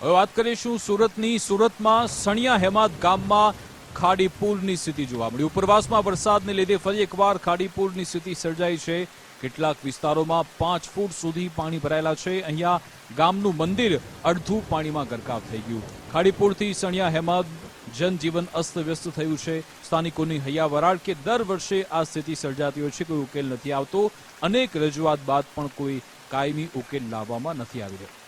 હવે વાત કરીશું સુરતની. સુરતમાં સણિયા હેમાદ ગામમાં ખાડી પૂરની સ્થિતિ જોવા મળી. ઉપરવાસમાં વરસાદને લીધે ફરી એકવાર ખાડી પૂરની સ્થિતિ સર્જાઈ છે. કેટલાક વિસ્તારોમાં પાંચ ફૂટ સુધી પાણી ભરાયેલા છે. અહીંયા ગામનું મંદિર અડધું પાણીમાં ગરકાવ થઈ ગયું. ખાડીપુરથી સણિયા હેમાદ જનજીવન અસ્તવ્યસ્ત થયું છે. સ્થાનિકોની હૈયા વરાળ કે દર વર્ષે આ સ્થિતિ સર્જાતી હોય છે. કોઈ ઉકેલ નથી આવતો. અનેક રજૂઆત બાદ પણ કોઈ કાયમી ઉકેલ લાવવામાં નથી આવી રહ્યો.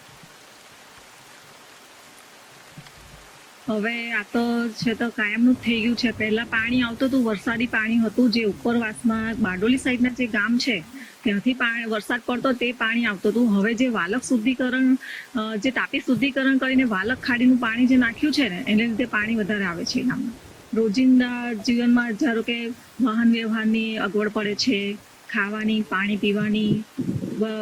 હવે આ તો છે તો કાયમનું થઈ ગયું છે. પહેલા પાણી આવતું હતું, વરસાદી પાણી હતું, જે ઉપરવાસમાં બારડોલી સાઈડના જે ગામ છે, ત્યાંથી પાણી, વરસાદ પડતો તે પાણી આવતું હતું. હવે જે વાલક શુદ્ધિકરણ જે તાપી શુદ્ધિકરણ કરીને વાલક ખાડીનું પાણી જે નાખ્યું છે ને, એને લીધે પાણી વધારે આવે છે ગામમાં. રોજિંદા જીવનમાં ધારો કે વાહન વ્યવહારની અગવડ પડે છે, ખાવાની, પાણી પીવાની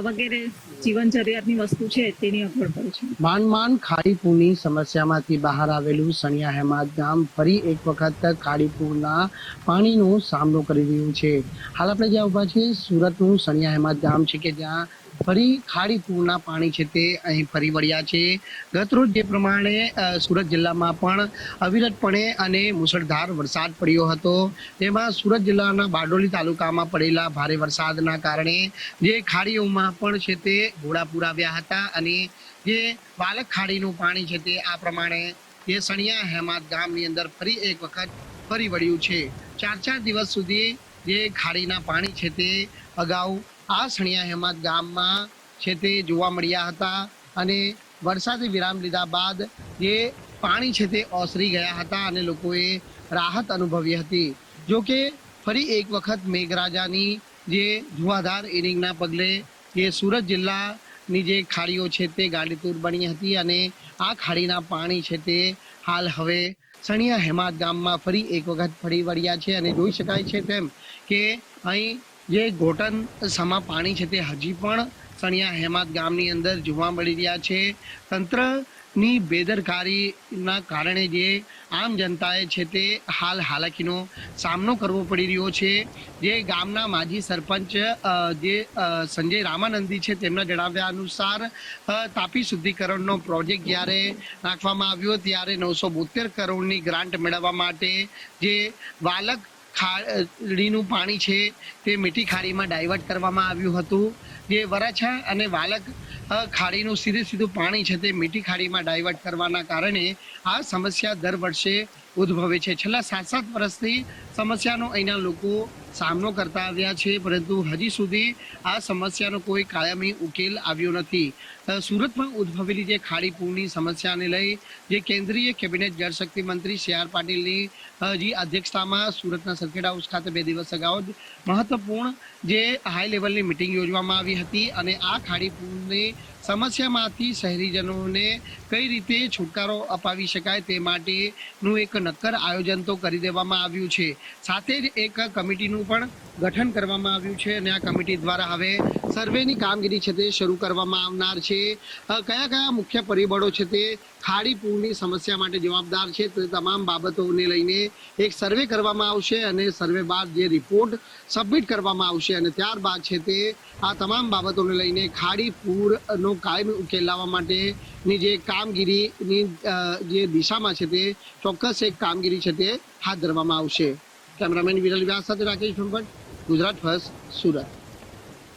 વગેરે જીવન જરૂરિયાતની વસ્તુ છે, તેની અગવડ પડે છે. માંડ માંડ ખાડીપુરની સમસ્યામાંથી બહાર આવેલું સણિયા હેમાદ ગામ ફરી એક વખત ખાડીપુરના પાણીનો સામનો કરી રહ્યું છે. હાલ આપણે જ્યાં ઊભા છીએ, સુરતનું સણિયા હેમાદ ગામ છે કે જ્યાં ફરી ખાડી પૂરના પાણી છે તે અહીં ફરી વળ્યા છે. ગતરોજ જે પ્રમાણે સુરત જિલ્લામાં પણ અવિરતપણે અને મુસળધાર વરસાદ પડ્યો હતો. તેમાં સુરત જિલ્લાના બારડોલી તાલુકામાં પડેલા ભારે વરસાદના કારણે જે ખાડીઓમાં પણ છે તે ઘોડાપુર આવ્યા હતા અને જે બાલક ખાડીનું પાણી છે તે આ પ્રમાણે જે સણિયા હેમાદ ગામની અંદર ફરી એક વખત ફરી વળ્યું છે. ચાર ચાર દિવસ સુધી જે ખાડીના પાણી છે તે અગાઉ આ સણિયા હેમત ગામમાં છે તે જોવા મળ્યા હતા અને વરસાદે વિરામ લીધા બાદ જે પાણી છે તે ઓસરી ગયા હતા અને લોકોએ રાહત અનુભવી હતી. જો કે ફરી એક વખત મેઘરાજાની જે ધુવાધાર ઇનિંગના પગલે જે સુરત જિલ્લાની જે ખાડીઓ છે તે ગાડીતૂર બની હતી અને આ ખાડીના પાણી છે તે હાલ હવે સણિયા હેમાદ ગામમાં ફરી એક વખત ફરી વળ્યા છે અને જોઈ શકાય છે તેમ કે અહીં જે ઘોટન સમા પાણી છે તે હજી પણ સણિયા હેમાદ ગામની અંદર જોવા મળી રહ્યા છે. તંત્રની બેદરકારીના કારણે જે આમ જનતાએ છે તે હાલ હાલાકીનો સામનો કરવો પડી રહ્યો છે. જે ગામના માજી સરપંચ જે સંજય રામાનંદી છે તેમના જણાવ્યા અનુસાર તાપી શુદ્ધિકરણનો પ્રોજેક્ટ જ્યારે નાખવામાં આવ્યો ત્યારે નવસો બોતેર કરોડની ગ્રાન્ટ મેળવવા માટે જે વાલક ખાડીનું પાણી છે તે મીઠી ખાડીમાં ડાયવર્ટ કરવામાં આવ્યું હતું. જે વરાછા અને વાલક ખાડીનું સીધે સીધું પાણી છે તે મીઠી ખાડીમાં ડાયવર્ટ કરવાના કારણે આ સમસ્યા દર વર્ષે ઉદ્ભવે છે. છેલ્લા સાત સાત વર્ષથી સમસ્યાનો અહીંના લોકો સામનો કરતા આવ્યા છે, પરંતુ હજી સુધી આ સમસ્યાનો કોઈ કાયમી ઉકેલ આવ્યો નથી. સુરતમાં ઉદ્ભવેલી જે ખાડી પૂરની સમસ્યાને લઈ જે કેન્દ્રીય કેબિનેટ જળશક્તિ મંત્રી સી આર પાટીલની જે અધ્યક્ષતામાં સુરતના સર્કિટ હાઉસ ખાતે બે દિવસ અગાઉ મહત્વપૂર્ણ જે હાઈ લેવલની મિટિંગ યોજવામાં આવી હતી અને આ ખાડી પૂરની સમસ્યામાંથી શહેરીજનોને કઈ રીતે છુટકારો અપાવી શકાય તે માટેનું એક નક્કર આયોજન તો કરી દેવામાં આવ્યું છે. સાથે જ એક કમિટીનું પણ ગઠન કરવામાં આવ્યું છે અને આ કમિટી દ્વારા હવે સર્વેની કામગીરી છે તે શરૂ કરવામાં આવનાર છે. કયા કયા મુખ્ય પરિબળો છે તે ખાડી પૂરની સમસ્યા માટે જવાબદાર છે તે તમામ બાબતોને લઈને એક સર્વે કરવામાં આવશે અને સર્વે બાદ જે રિપોર્ટ સબમિટ કરવામાં આવશે અને ત્યારબાદ છે તે આ તમામ બાબતોને લઈને ખાડી પૂરનો કાયમી ઉકેલાવવા માટેની જે કામગીરીની જે દિશામાં છે તે ચોક્કસ એક કામગીરી છે તે હાથ ધરવામાં આવશે. કેમેરામેન વિરલ વ્યાસ સાથે રાકેશ ભંભટ ગુજરાત ફર્સ્ટ, સુરત.